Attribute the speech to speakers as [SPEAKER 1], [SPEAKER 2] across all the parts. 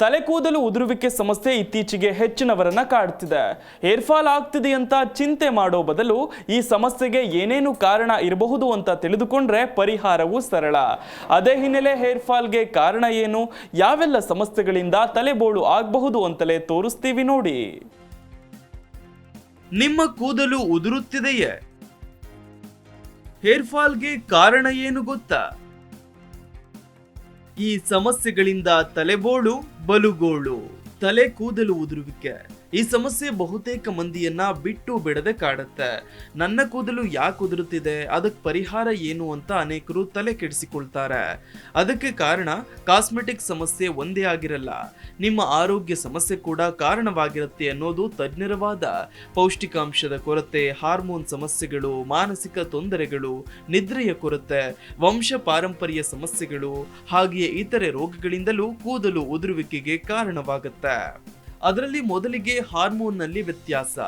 [SPEAKER 1] ತಲೆ ಕೂದಲು ಉದುರುವಿಕೆ ಸಮಸ್ಯೆ ಇತ್ತೀಚೆಗೆ ಹೆಚ್ಚಿನವರನ್ನ ಕಾಡ್ತಿದೆ. ಹೇರ್ ಫಾಲ್ ಆಗ್ತಿದೆ ಅಂತ ಚಿಂತೆ ಮಾಡೋ ಬದಲು ಈ ಸಮಸ್ಯೆಗೆ ಏನೇನು ಕಾರಣ ಇರಬಹುದು ಅಂತ ತಿಳಿದುಕೊಂಡ್ರೆ ಪರಿಹಾರವೂ ಸರಳ. ಅದೇ ಹಿನ್ನೆಲೆ ಹೇರ್ ಫಾಲ್ಗೆ ಕಾರಣ ಏನು? ಯಾವೆಲ್ಲ ಸಮಸ್ಯೆಗಳಿಂದ ತಲೆಬೋಳು ಆಗಬಹುದು ಅಂತಲೇ ತೋರಿಸ್ತೀವಿ ನೋಡಿ. ನಿಮ್ಮ ಕೂದಲು ಉದುರುತ್ತಿದೆಯೇ? ಹೇರ್ ಫಾಲ್ಗೆ ಕಾರಣ ಏನು ಗೊತ್ತಾ? ಈ ಸಮಸ್ಯೆಗಳಿಂದ ತಲೆಬೋಳು ಬಲುಗೋಳು ತಲೆ ಕೂದಲು ಉದುರುವಿಕೆ. ಈ ಸಮಸ್ಯೆ ಬಹುತೇಕ ಮಂದಿಯನ್ನ ಬಿಟ್ಟು ಬಿಡದೆ ಕಾಡುತ್ತೆ. ನನ್ನ ಕೂದಲು ಯಾಕೆ ಉದುರುತ್ತಿದೆ? ಅದಕ್ಕೆ ಪರಿಹಾರ ಏನು ಅಂತ ಅನೇಕರು ತಲೆ ಕೆಡಿಸಿಕೊಳ್ತಾರೆ. ಅದಕ್ಕೆ ಕಾರಣ ಕಾಸ್ಮೆಟಿಕ್ ಸಮಸ್ಯೆ ಒಂದೇ ಆಗಿರಲ್ಲ. ನಿಮ್ಮ ಆರೋಗ್ಯ ಸಮಸ್ಯೆ ಕೂಡ ಕಾರಣವಾಗಿರುತ್ತೆ ಅನ್ನೋದು ತಜ್ಞರವಾದ ಪೌಷ್ಟಿಕಾಂಶದ ಕೊರತೆ, ಹಾರ್ಮೋನ್ ಸಮಸ್ಯೆಗಳು, ಮಾನಸಿಕ ತೊಂದರೆಗಳು, ನಿದ್ರೆಯ ಕೊರತೆ, ವಂಶ ಪಾರಂಪರ್ಯ ಸಮಸ್ಯೆಗಳು, ಹಾಗೆಯೇ ಇತರೆ ರೋಗಗಳಿಂದಲೂ ಕೂದಲು ಉದುರುವಿಕೆಗೆ ಕಾರಣವಾಗುತ್ತೆ. ಅದರಲ್ಲಿ ಮೊದಲಿಗೆ ಹಾರ್ಮೋನ್ನಲ್ಲಿ ವ್ಯತ್ಯಾಸ.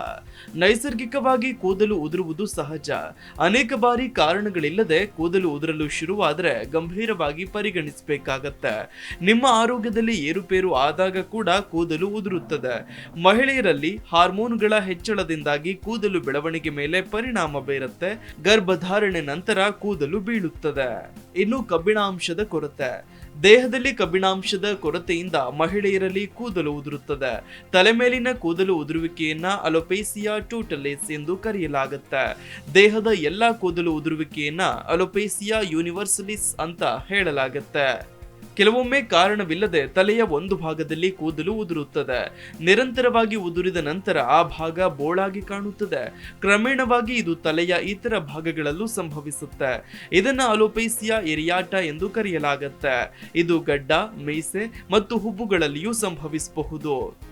[SPEAKER 1] ನೈಸರ್ಗಿಕವಾಗಿ ಕೂದಲು ಉದುರುವುದು ಸಹಜ. ಅನೇಕ ಬಾರಿ ಕಾರಣಗಳಿಲ್ಲದೆ ಕೂದಲು ಉದುರಲು ಶುರುವಾದರೆ ಗಂಭೀರವಾಗಿ ಪರಿಗಣಿಸಬೇಕಾಗತ್ತೆ. ನಿಮ್ಮ ಆರೋಗ್ಯದಲ್ಲಿ ಏರುಪೇರು ಆದಾಗ ಕೂಡ ಕೂದಲು ಉದುರುತ್ತದೆ. ಮಹಿಳೆಯರಲ್ಲಿ ಹಾರ್ಮೋನ್ಗಳ ಹೆಚ್ಚಳದಿಂದಾಗಿ ಕೂದಲು ಬೆಳವಣಿಗೆ ಮೇಲೆ ಪರಿಣಾಮ ಬೀರುತ್ತೆ. ಗರ್ಭಧಾರಣೆ ನಂತರ ಕೂದಲು ಬೀಳುತ್ತದೆ. ಇನ್ನು ಕಬ್ಬಿಣಾಂಶದ ಕೊರತೆ. ದೇಹದಲ್ಲಿ ಕಬ್ಬಿಣಾಂಶದ ಕೊರತೆಯಿಂದ ಮಹಿಳೆಯರಲ್ಲಿ ಕೂದಲು ಉದುರುತ್ತದೆ. ತಲೆ ಮೇಲಿನ ಕೂದಲು ಉದುರುವಿಕೆಯನ್ನ ಅಲೋಪೇಸಿಯಾ ಟೂಟಲೇಸ್ ಎಂದು ಕರೆಯಲಾಗುತ್ತೆ. ದೇಹದ ಎಲ್ಲಾ ಕೂದಲು ಉದುರುವಿಕೆಯನ್ನ ಅಲೋಪೇಸಿಯಾ ಯೂನಿವರ್ಸಲಿಸ್ ಅಂತ ಹೇಳಲಾಗುತ್ತೆ. ಕೆಲವೊಮ್ಮೆ ಕಾರಣವಿಲ್ಲದೆ ತಲೆಯ ಒಂದು ಭಾಗದಲ್ಲಿ ಕೂದಲು ಉದುರುತ್ತದೆ. ನಿರಂತರವಾಗಿ ಉದುರಿದ ನಂತರ ಆ ಭಾಗ ಬೋಳಾಗಿ ಕಾಣುತ್ತದೆ. ಕ್ರಮೇಣವಾಗಿ ಇದು ತಲೆಯ ಇತರ ಭಾಗಗಳಲ್ಲೂ ಸಂಭವಿಸುತ್ತೆ. ಇದನ್ನ ಅಲೋಪೇಸಿಯಾ ಎರಿಯಾಟ ಎಂದು ಕರೆಯಲಾಗುತ್ತೆ. ಇದು ಗಡ್ಡ, ಮೀಸೆ ಮತ್ತು ಹುಬ್ಬುಗಳಲ್ಲಿಯೂ ಸಂಭವಿಸಬಹುದು.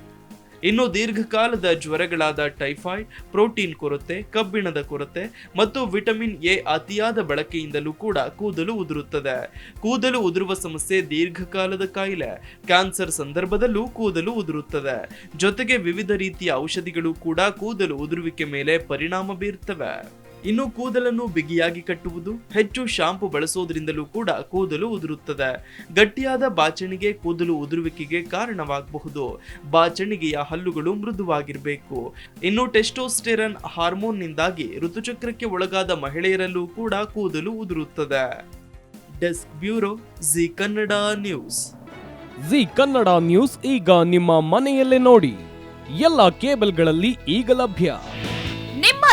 [SPEAKER 1] ಇನ್ನು ದೀರ್ಘಕಾಲದ ಜ್ವರಗಳಾದ ಟೈಫಾಯ್ಡ್, ಪ್ರೋಟೀನ್ ಕೊರತೆ, ಕಬ್ಬಿಣದ ಕೊರತೆ ಮತ್ತು ವಿಟಮಿನ್ ಎ ಅತಿಯಾದ ಬಳಕೆಯಿಂದಲೂ ಕೂಡ ಕೂದಲು ಉದುರುತ್ತದೆ. ಕೂದಲು ಉದುರುವ ಸಮಸ್ಯೆ ದೀರ್ಘಕಾಲದ ಕಾಯಿಲೆ. ಕ್ಯಾನ್ಸರ್ ಸಂದರ್ಭದಲ್ಲೂ ಕೂದಲು ಉದುರುತ್ತದೆ. ಜೊತೆಗೆ ವಿವಿಧ ರೀತಿಯ ಔಷಧಿಗಳು ಕೂಡ ಕೂದಲು ಉದುರುವಿಕೆ ಮೇಲೆ ಪರಿಣಾಮ ಬೀರುತ್ತವೆ ಇನ್ನು ಕೂದಲನ್ನು ಬಿಗಿಯಾಗಿ ಕಟ್ಟುವುದು, ಹೆಚ್ಚು ಶಾಂಪು ಬಳಸೋದ್ರಿಂದಲೂ ಕೂಡ ಕೂದಲು ಉದುರುತ್ತದೆ. ಗಟ್ಟಿಯಾದ ಬಾಚಣಿಗೆ ಕೂದಲು ಉದುರುವಿಕೆಗೆ ಕಾರಣವಾಗಬಹುದು. ಬಾಚಣಿಗೆಯ ಹಲ್ಲುಗಳು ಮೃದುವಾಗಿರಬೇಕು. ಇನ್ನು ಟೆಸ್ಟೋಸ್ಟೆರನ್ ಹಾರ್ಮೋನ್ನಿಂದಾಗಿ ಋತುಚಕ್ರಕ್ಕೆ ಒಳಗಾದ ಮಹಿಳೆಯರಲ್ಲೂ ಕೂಡ ಕೂದಲು ಉದುರುತ್ತದೆ. Desk bureau, Zee Kannada news.
[SPEAKER 2] Zee Kannada news ಈಗ ನಿಮ್ಮ ಮನೆಯಲ್ಲೇ ನೋಡಿ. ಎಲ್ಲ ಕೇಬಲ್ಗಳಲ್ಲಿ ಈಗ ಲಭ್ಯ.